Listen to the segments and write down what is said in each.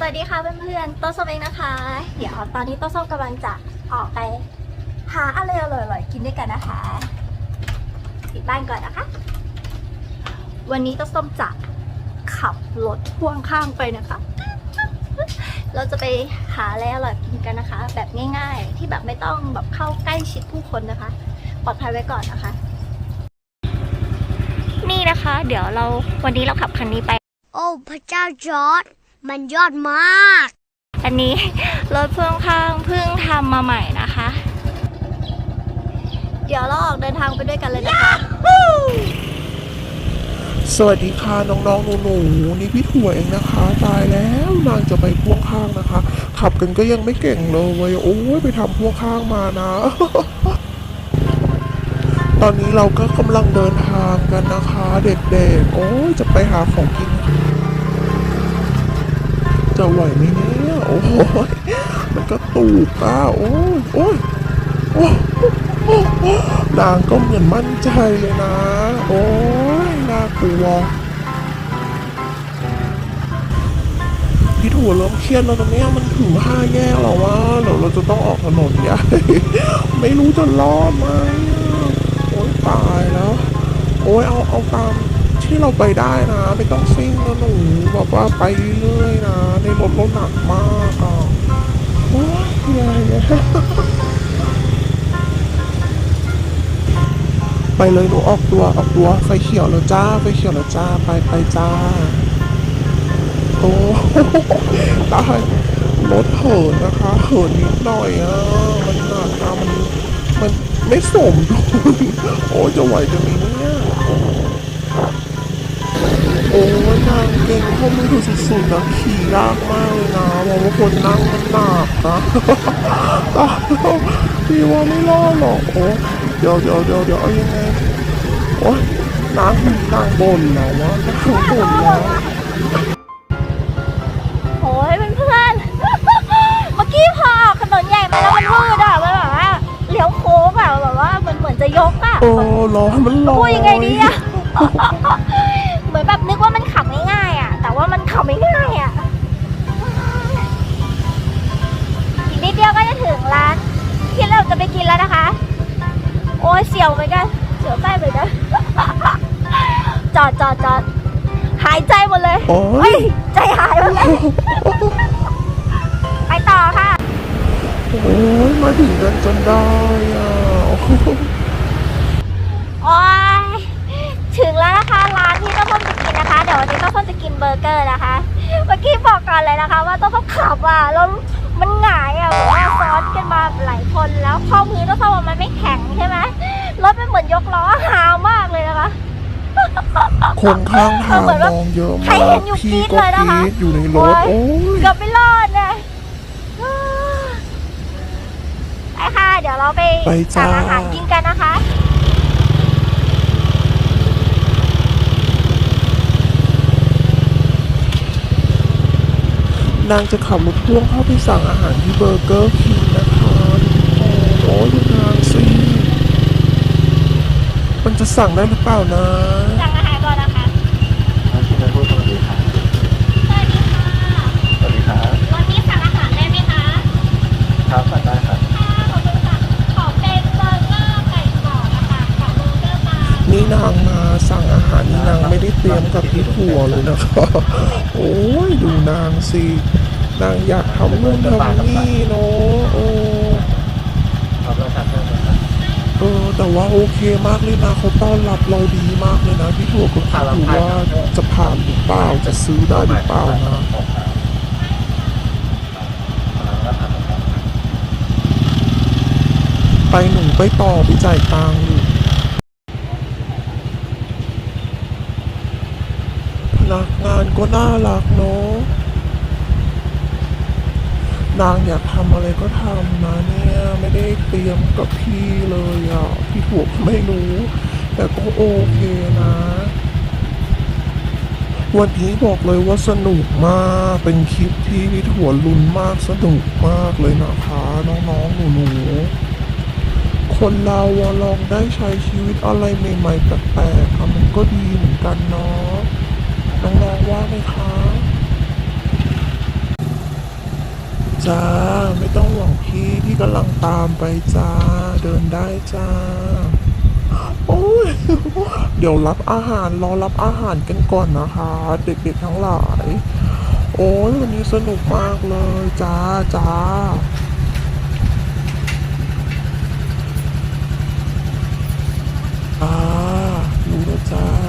สวัสดีค่ะเพื่อนๆโต๊ะส้มเองนะคะ เดี๋ยวตอนนี้โต๊ะส้มกำลังจะออกไปหาอะไรอร่อยๆกินด้วยกันนะคะปิดบ้านก่อนนะคะ วันนี้โต๊ะส้มจะขับรถพ่วงข้างไปนะคะ เราจะไปหาอะไรอร่อยกินกันนะคะ แบบง่าย ๆ ที่แบบไม่ต้องแบบเข้าใกล้ชิดผู้คนนะคะ ปลอดภัยไว้ก่อนนะคะ นี่นะคะ เดี๋ยวเราวันนี้เราขับคันนี้ไป โอ้พระเจ้าจอร์ด มันยอดมาก อันนี้รถพ่วงข้างเพิ่งทำมาใหม่นะคะ เดี๋ยวเราออกเดินทางไปด้วยกันเลยนะคะ สวัสดีค่ะน้องๆหนูๆนี่พี่ถั่วเองนะคะ ตายแล้วนางจะไปพ่วงข้างนะคะ ขับกันก็ยังไม่เก่งเลยโอ้ยไปทำพ่วงข้างมานะ ตอนนี้เราก็กำลังเดินทางกันนะคะ เด็กๆ โอ้ยจะไปหาของกิน จะไหวไหมเนี่ย โอ้ยมันก็ตูกอะโอ้ยโอ้ยโอ้โอ้นางก็เหมือนมั่นใจเลยนะ โอ้ยน่ากลัวพี่ถั่วเริ่มเครียดแล้วตรงเนี้มันถึงห้าแยกแล้วว่าเดี๋ยวเราจะต้องออกถนนใหญ่ไม่รู้จะรอดไหมโอ้ยตายแล้ว โอ้ยเอาเอาตาม ที่เราไปได้นะไม่ต้องซิ่งนะหนูแบบว่าไปเรื่อยนะ ในรถรถหนักมากอะโอ้ยเหนื่อยเลยไปเลยหนูออกตัวออกตัวไฟเขียวแล้วจ้าไฟเขียวแล้วจ้าไปไปจ้าโอ้ตายรถเหินนะคะเหินนิดหน่อยอะมันหนักอะมันมันไม่สมดุลโอ้จะไหวจะมีเนี่ย โอ้โอ้ยนางเก่งข้อมือเธอสุดๆนะขี่ยากมากเลยนะบอกว่าคนนั่งมันหนักนะตายแล้วพี่ว่าไม่รอดหรอกโอ้เดี๋ยวเดี๋ยวเดี๋ยวเดี๋ยวเอายังไงโอ้ยนางนางบ่นแล้ววะนางบ่นแล้วโอ้ยเพื่อนๆ เมื่อกี้พอออกถนนใหญ่มาแล้วมันมืดอะมันแบบว่าเลี้ยวโค้งอะแบบว่ามันเหมือนจะยกอะโอ้ร้อนมันร้อนพูดยังไงดีอะ โอ้เฮ้ยยใจหายหมดเลยไปต่อค่ะ โอ้ยมาถึงกันจนได้อะโอ้โหโอ้ยถึงแล้วนะคะร้านที่ต้องพ่อจะกินนะคะ เดี๋ยววันนี้ต้องพ่อจะกินเบอร์เกอร์นะคะ เมื่อกี้บอกก่อนเลยนะคะ ว่าต้องพ่อขับอะแล้วมันหงายอะแบบว่าซ้อนกันมาหลายคนแล้วข้อมือต้องพ่อว่ามันไม่แข็งใช่ไหมรถมันเหมือนยกล้อหามากเลยนะคะ คนข้างทางเหมือนมว่าองเยอะใครมาเห็กนอยู่พี่กรี๊ดก็เลยกนะคะรี๊ดอยู่ในรถโอ้โอ้ยยเกือบไม่รอดนะไปค่ะ เดี๋ยวเราไปไปจ้าสั่งอาหารกินกันนะคะนางจะขับรถพ่วงเข้าไปสั่งอาหารที่เบอร์เกอร์คิงนะคะโอ้ยดูนางสิ มันจะสั่งได้หรือเปล่านะสั่งอาหารก่อนนะคะ ครับคุณนายพูดสวัสดีครับ สวัสดีค่ะ สวัสดีครับ วันนี้สั่งอาหารได้ไหมคะ ครับสั่งได้ครับ ค่ะขอบคุณค่ะ ขอเป็นเบอร์เกอร์ไก่กรอบนะคะกับเบอร์เกอร์ปลา นี่นางมา สั่งอาหารนี่นางไม่ได้เตรียมกับพี่ถั่วเลยนะคะโอ้ยดูนางสินางอยากทำนู่นทำนี่เนาะโอ้เออแต่ว่าโอเคมากเลยนะเขาต้อนรับเราดีมากเลยนะพี่ถั่วก็คิดอยู่ว่าจะผ่านหรือเปล่าจะซื้อได้หรือเปล่านะไปหนูไปต่อไปจ่ายตังค์พนักงานก็น่ารักเนาะนางอยากทำอะไรก็ทำนะเนี่ย ไม่ได้เตรียมกับพี่เลยอะ พี่ถั่วก็ไม่รู้ แต่ก็โอเคนะ วันนี้บอกเลยว่าสนุกมาก เป็นคลิปที่พี่ถั่วลุ้นมากสนุกมากเลยนะคะน้องๆหนูๆคนเราลองได้ใช้ชีวิตอะไรใหม่ๆแปลกๆอะมันก็ดีเหมือนกันเนาะ น้องๆว่าไหมคะจ้า ไม่ต้องห่วงพี่พี่กำลังตามไปจ้า เดินได้จ้า โอ้ย เดี๋ยวรับอาหารรอรับอาหารกันก่อนนะคะ เด็กๆทั้งหลาย โอ้ยวันนี้สนุกมากเลยจ้าจ้าอ่ารู้แล้วจ้า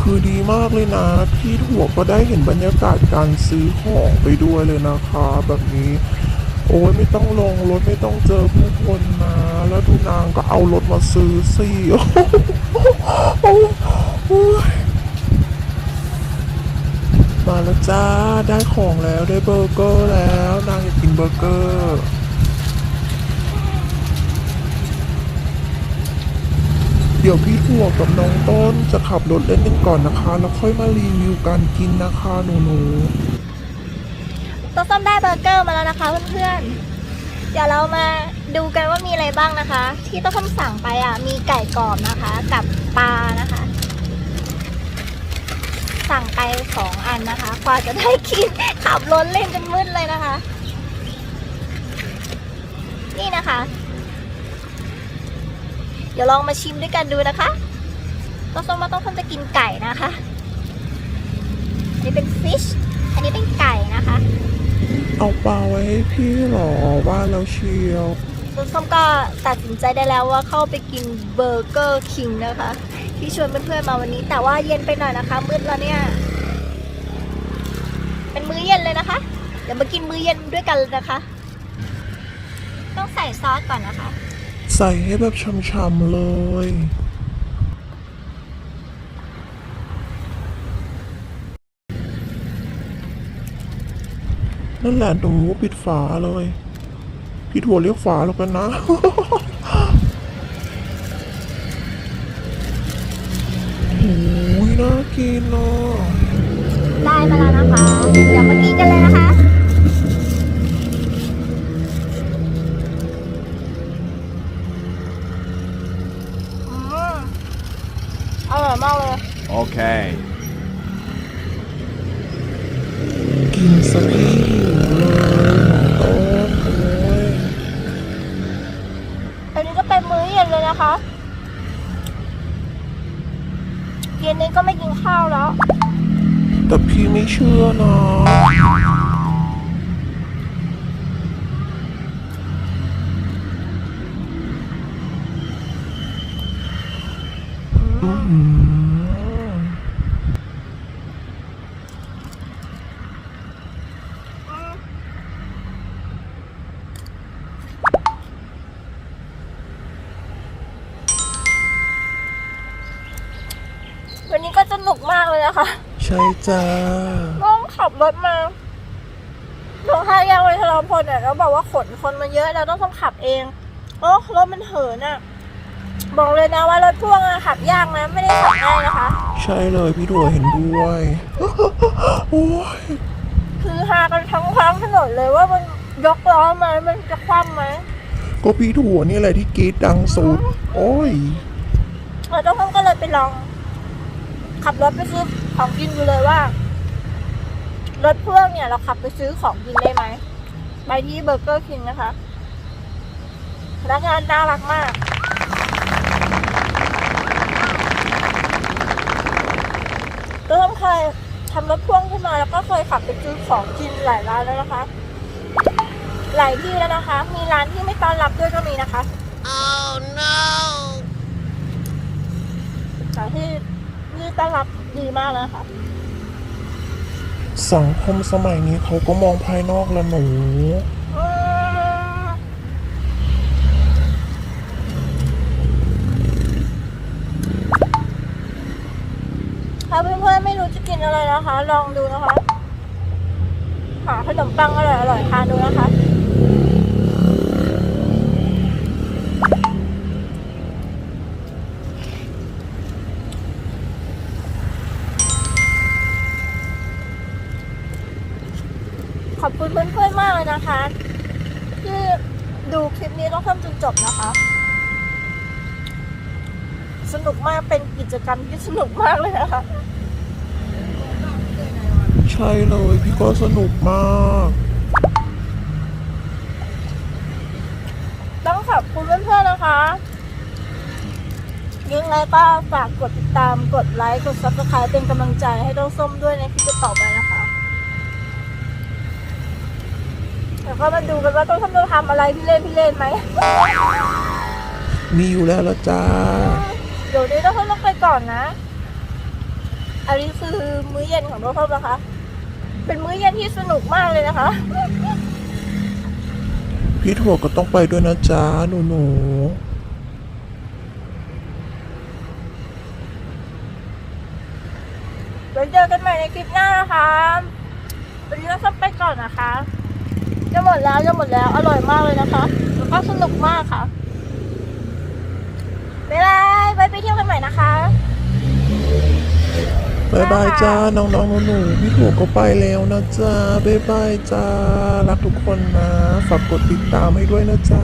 คือดีมากเลยนะ พี่ถั่วก็ได้เห็นบรรยากาศการซื้อของไปด้วยเลยนะคะ แบบนี้ โอ้ยไม่ต้องลงรถไม่ต้องเจอผู้คนนะแล้วดูนางก็เอารถมาซื้อสิมาแล้วจ้า ได้ของแล้วได้เบอร์เกอร์แล้ว นางอยากกินเบอร์เกอร์ เดี๋ยวพี่ถั่วกับน้องต้นจะขับรถเล่นกันก่อนนะคะ แล้วค่อยมารีวิวการกินนะคะหนูๆตัวส้มได้เบอร์เกอร์มาแล้วนะคะเพื่อนๆ เดี๋ยวเรามาดูกันว่ามีอะไรบ้างนะคะ ที่ตัวส้มสั่งไปอะมีไก่กรอบนะคะ กับปลานะคะ สั่งไปสองอันนะคะกว่าจะได้กินขับรถเล่นจนมืดเลยนะคะ นี่นะคะ เดี๋ยวลองมาชิมด้วยกันดูนะคะตัวส้มมาต้องส้มจะกินไก่นะคะอันนี้เป็นฟิช อันนี้เป็นไก่นะคะ เอาปลาไว้ให้พี่เหรอว่าแล้วเชียวคุณส้มก็ตัดสินใจได้แล้วว่าเข้าไปกินเบอร์เกอร์คิงนะคะ ที่ชวนเพื่อนๆมาวันนี้ แต่ว่าเย็นไปหน่อยนะคะ มืดแล้วเนี่ย เป็นมื้อเย็นเลยนะคะ เดี๋ยวมากินมื้อเย็นด้วยกันเลยนะคะ ต้องใส่ซอสก่อนนะคะ ใส่ให้แบบช่ำๆเลย นั่นแหละหนูปิดฝาเลย พี่ถั่วเรียกฝาแล้วกันนะโอ้ยน่ากินเนาะได้มาแล้วนะคะ เดี๋ยวมากินกันเลยนะคะ อืมอร่อย มากเลย Okay. กินสักทีเลยโอ้ยอันนี้ก็เป็นมื้อเย็นเลยนะคะเย็นนี้ก็ไม่กินข้าวแล้ว แต่พี่ไม่เชื่อนะ อืม วันนี้ก็สนุกมากเลยนะคะ ใช่จ้าต้องขับรถมาตรงห้าแยกวัชรพลเนี่ยแล้วบอกว่าขนคนมาเยอะแล้วต้องต้องขับเองโอ้รถมันเหินอะบอกเลยนะว่ารถพ่วงอะขับยากนะไม่ได้ขับง่ายนะคะ ใช่เลยพี่ถั่วเห็นด้วยโอ้ยคือหากันทั้งท้องถนนเลยว่ามันยกล้อไหมมันจะคว่ำไหมก็พี่ถั่วนี่แหละที่กรีดดังสุด โอ้ยเราต้องก็เลยไปลอง ขับรถไปซื้อของกินดูเลยว่า รถพ่วงเนี่ย เราขับไปซื้อของกินได้ไหมไปที่เบอร์เกอร์คิงนะคะพนักงานน่ารักมากก็ต้องเคยทำรถพ่วงขึ้นมาแล้วก็เคยขับไปซื้อของกินหลายร้านแล้วนะคะ หลายที่แล้วนะคะ มีร้านที่ไม่ต้อนรับด้วยก็มีนะคะ Oh no! แต่ที่ที่ ต้อนรับดีมากเลยค่ะ สังคมสมัยนี้เขาก็มองภายนอกละหนูอืมถ้าเพื่อนๆไม่รู้จะกินอะไรนะคะ ลองดูนะคะ หาขนมปังอร่อยๆทานดูนะคะ จนจบนะคะ สนุกมากเป็นกิจกรรมที่สนุกมากเลยนะคะใช่ช่เลยพี่ก็สนุกมาก ต้องขอบคุณเพื่อนๆนะคะ ยังไงก็ฝากกดติดตามกดไลค์ กด subscribe เป็นกำลังใจให้ต้นส้มด้วยในคลิปต่อไปนะ คะแล้วก็มาดูกันว่าต้นส้มจะทำอะไรพี่เล่นพี่เล่นไหมมีอยู่แล้วละจ้า เดี๋ยวนี้ต้นส้มต้องไปก่อนนะอันนี้คือมื้อเย็นของต้นส้มนะคะ เป็นมื้อเย็นที่สนุกมากเลยนะคะ พี่ถั่วก็ต้องไปด้วยนะจ๊ะหนูหนูไว้เจอกันใหม่ในคลิปหน้านะคะ วันนี้เราต้องไปก่อนนะคะ จะหมดแล้วจะหมดแล้ว อร่อยมากเลยนะคะ แล้วก็สนุกมากค่ะบ๊ายบายไว้ไปเที่ยวกันใหม่นะคะบายบายจ้า น้องๆหนูๆพี่ถั่วก็ไปแล้วนะจ๊ะบายบายจ้า รักทุกคนนะ ฝากกดติดตามให้ด้วยนะจ๊ะ